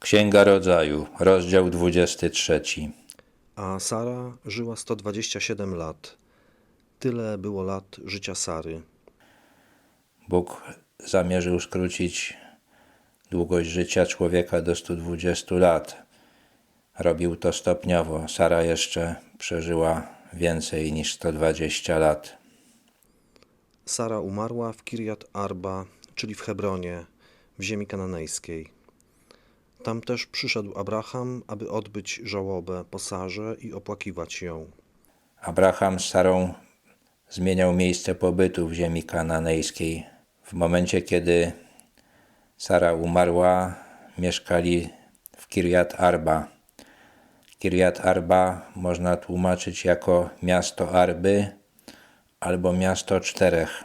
Księga Rodzaju, rozdział 23. A Sara żyła 127 lat. Tyle było lat życia Sary. Bóg zamierzył skrócić długość życia człowieka do 120 lat. Robił to stopniowo. Sara jeszcze przeżyła więcej niż 120 lat. Sara umarła w Kirjat Arba, czyli w Hebronie, w ziemi kananejskiej. Tam też przyszedł Abraham, aby odbyć żałobę po Sarze i opłakiwać ją. Abraham z Sarą zmieniał miejsce pobytu w ziemi kananejskiej. W momencie, kiedy Sara umarła, mieszkali w Kirjat Arba. Kirjat Arba można tłumaczyć jako miasto Arby albo miasto czterech.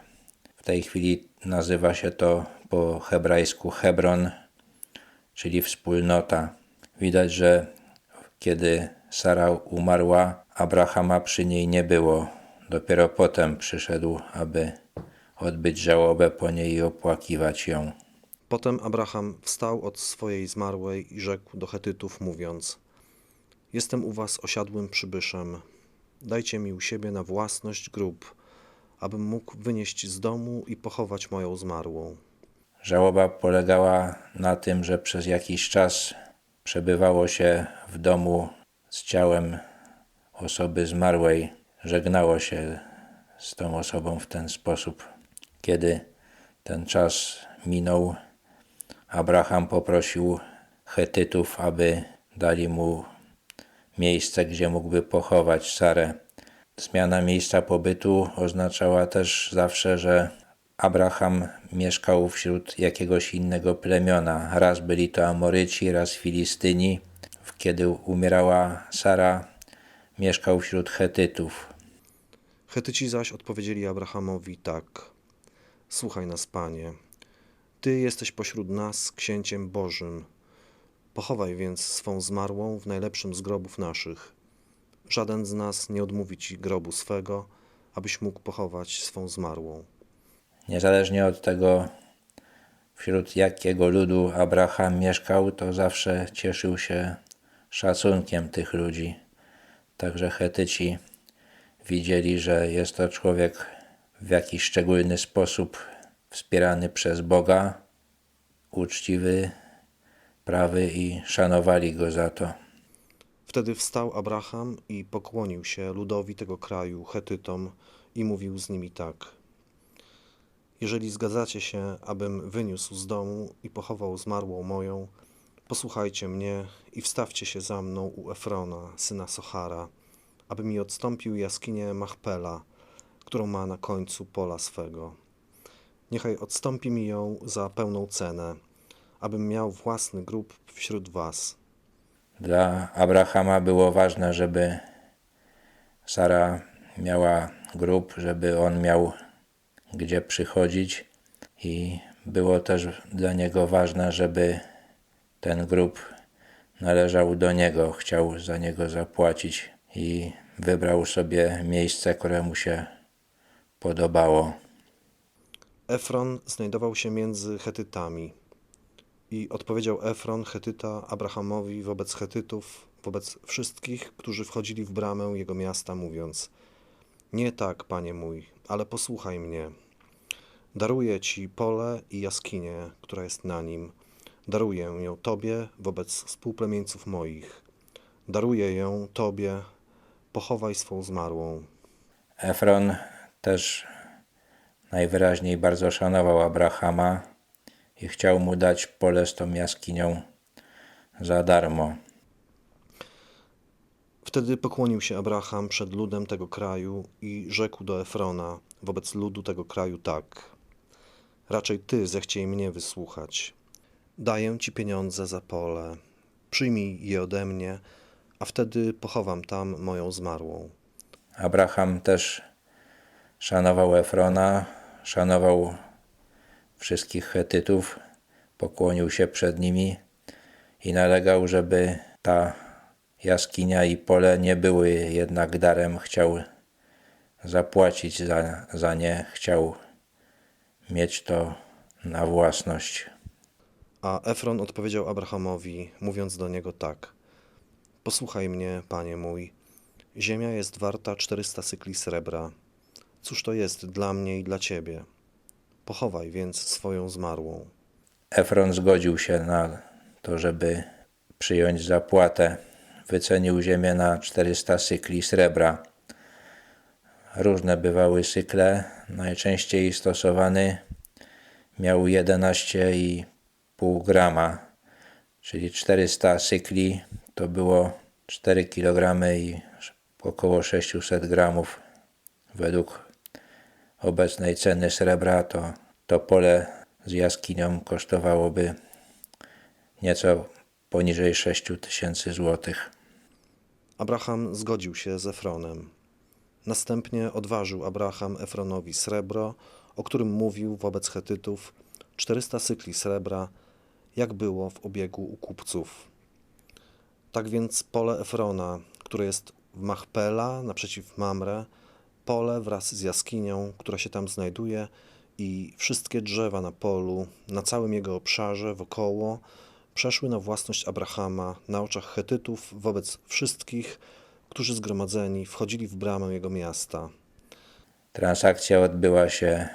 W tej chwili nazywa się to po hebrajsku Hebron, czyli wspólnota. Widać, że kiedy Sara umarła, Abrahama przy niej nie było. Dopiero potem przyszedł, aby odbyć żałobę po niej i opłakiwać ją. Potem Abraham wstał od swojej zmarłej i rzekł do Hetytów, mówiąc: Jestem u was osiadłym przybyszem. Dajcie mi u siebie na własność grób, abym mógł wynieść z domu i pochować moją zmarłą. Żałoba polegała na tym, że przez jakiś czas przebywało się w domu z ciałem osoby zmarłej, żegnało się z tą osobą w ten sposób. Kiedy ten czas minął, Abraham poprosił Chetytów, aby dali mu miejsce, gdzie mógłby pochować Sarę. Zmiana miejsca pobytu oznaczała też zawsze, że Abraham mieszkał wśród jakiegoś innego plemiona. Raz byli to Amoryci, raz Filistyni. Kiedy umierała Sara, mieszkał wśród Chetytów. Chetyci zaś odpowiedzieli Abrahamowi tak: Słuchaj nas, panie. Ty jesteś pośród nas księciem Bożym. Pochowaj więc swą zmarłą w najlepszym z grobów naszych. Żaden z nas nie odmówi ci grobu swego, abyś mógł pochować swą zmarłą. Niezależnie od tego, wśród jakiego ludu Abraham mieszkał, to zawsze cieszył się szacunkiem tych ludzi. Także Chetyci widzieli, że jest to człowiek w jakiś szczególny sposób wspierany przez Boga, uczciwy, prawy i szanowali go za to. Wtedy wstał Abraham i pokłonił się ludowi tego kraju, Chetytom, i mówił z nimi tak: Jeżeli zgadzacie się, abym wyniósł z domu i pochował zmarłą moją, posłuchajcie mnie i wstawcie się za mną u Efrona, syna Sochara, aby mi odstąpił jaskinię Machpela, którą ma na końcu pola swego. Niechaj odstąpi mi ją za pełną cenę, abym miał własny grób wśród was. Dla Abrahama było ważne, żeby Sara miała grób, żeby on miał gdzie przychodzić i było też dla niego ważne, żeby ten grób należał do niego, chciał za niego zapłacić i wybrał sobie miejsce, które mu się podobało. Efron znajdował się między Chetytami. I odpowiedział Efron, Chetyta, Abrahamowi wobec Chetytów, wobec wszystkich, którzy wchodzili w bramę jego miasta, mówiąc: Nie tak, panie mój, ale posłuchaj mnie. Daruję ci pole i jaskinię, która jest na nim. Daruję ją tobie wobec współplemieńców moich. Daruję ją tobie, pochowaj swą zmarłą. Efron też najwyraźniej bardzo szanował Abrahama i chciał mu dać pole z tą jaskinią za darmo. Wtedy pokłonił się Abraham przed ludem tego kraju i rzekł do Efrona wobec ludu tego kraju tak: Raczej ty zechciej mnie wysłuchać. Daję ci pieniądze za pole. Przyjmij je ode mnie, a wtedy pochowam tam moją zmarłą. Abraham też szanował Efrona, szanował wszystkich Chetytów, pokłonił się przed nimi i nalegał, żeby ta jaskinia i pole nie były jednak darem. Chciał zapłacić za, za nie, chciał mieć to na własność. A Efron odpowiedział Abrahamowi, mówiąc do niego tak: Posłuchaj mnie, panie mój. Ziemia jest warta 400 cykli srebra. Cóż to jest dla mnie i dla ciebie? Pochowaj więc swoją zmarłą. Efron zgodził się na to, żeby przyjąć zapłatę. Wycenił ziemię na 400 cykli srebra. Różne bywały cykle. Najczęściej stosowany miał 11,5 grama, czyli 400 cykli to było 4 kg i około 600 gramów. Według obecnej ceny srebra to, to pole z jaskinią kosztowałoby nieco poniżej 6 tysięcy złotych. Abraham zgodził się z Efronem. Następnie odważył Abraham Efronowi srebro, o którym mówił wobec Chetytów 400 cykli srebra, jak było w obiegu u kupców. Tak więc pole Efrona, które jest w Machpela naprzeciw Mamre, pole wraz z jaskinią, która się tam znajduje i wszystkie drzewa na polu, na całym jego obszarze wokoło, przeszły na własność Abrahama na oczach Chetytów wobec wszystkich, którzy zgromadzeni wchodzili w bramę jego miasta. Transakcja odbyła się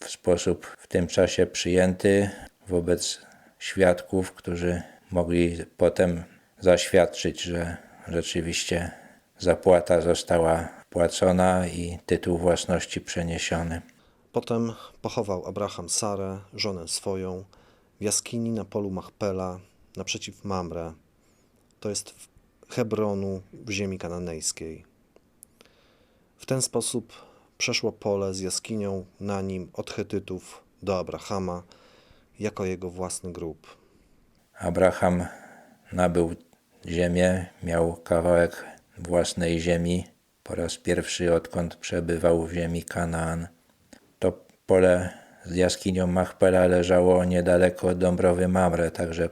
w sposób w tym czasie przyjęty wobec świadków, którzy mogli potem zaświadczyć, że rzeczywiście zapłata została płacona i tytuł własności przeniesiony. Potem pochował Abraham Sarę, żonę swoją, jaskini na polu Machpela, naprzeciw Mamre, to jest w Hebronu w ziemi kananejskiej. W ten sposób przeszło pole z jaskinią na nim od Chetytów do Abrahama, jako jego własny grób. Abraham nabył ziemię, miał kawałek własnej ziemi po raz pierwszy, odkąd przebywał w ziemi Kanaan. To pole z jaskinią Machpela leżało niedaleko Dąbrowy Mamre, także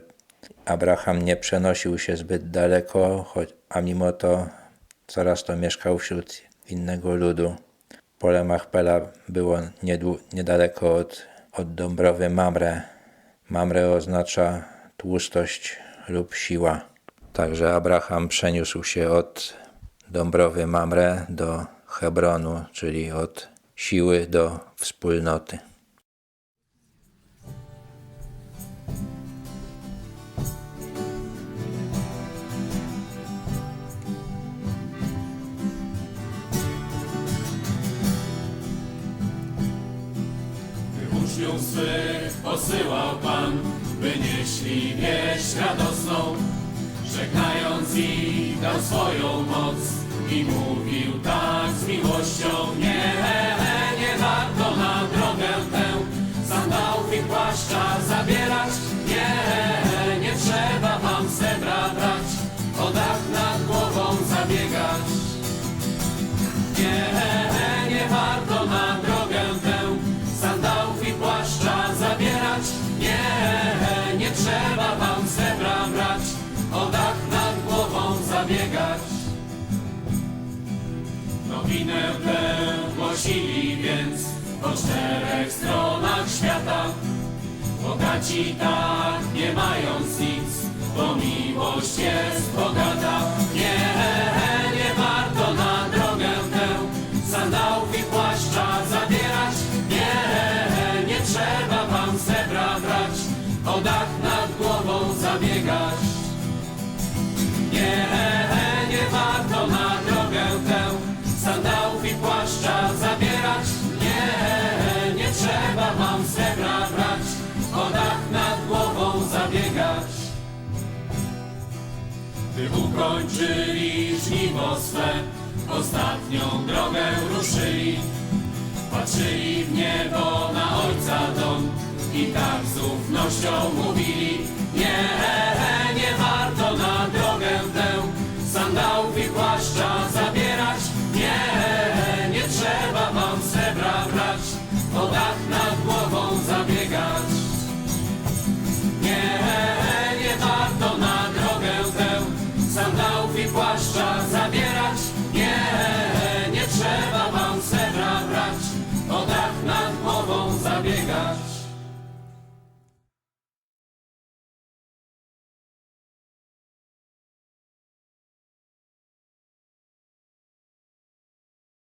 Abraham nie przenosił się zbyt daleko, a mimo to coraz to mieszkał wśród innego ludu. Pole Machpela było niedaleko od, od Dąbrowy Mamre. Mamre oznacza tłustość lub siła. Także Abraham przeniósł się od Dąbrowy Mamre do Hebronu, czyli od siły do wspólnoty. Uczniów swych posyłał Pan, by nieśli wieść radosną, żegnając ich dał swoją moc i mówił tak z miłością, nie Nie, nie trzeba wam srebra brać, o dach nad głową zabiegać. Nowinę tę głosili więc po czterech stronach świata. Bogaci tak nie mając nic, bo miłość jest bogata. Gdy ukończyli żniwo swe, ostatnią drogę ruszyli. Patrzyli w niebo na Ojca dom i tak z ufnością mówili Nie,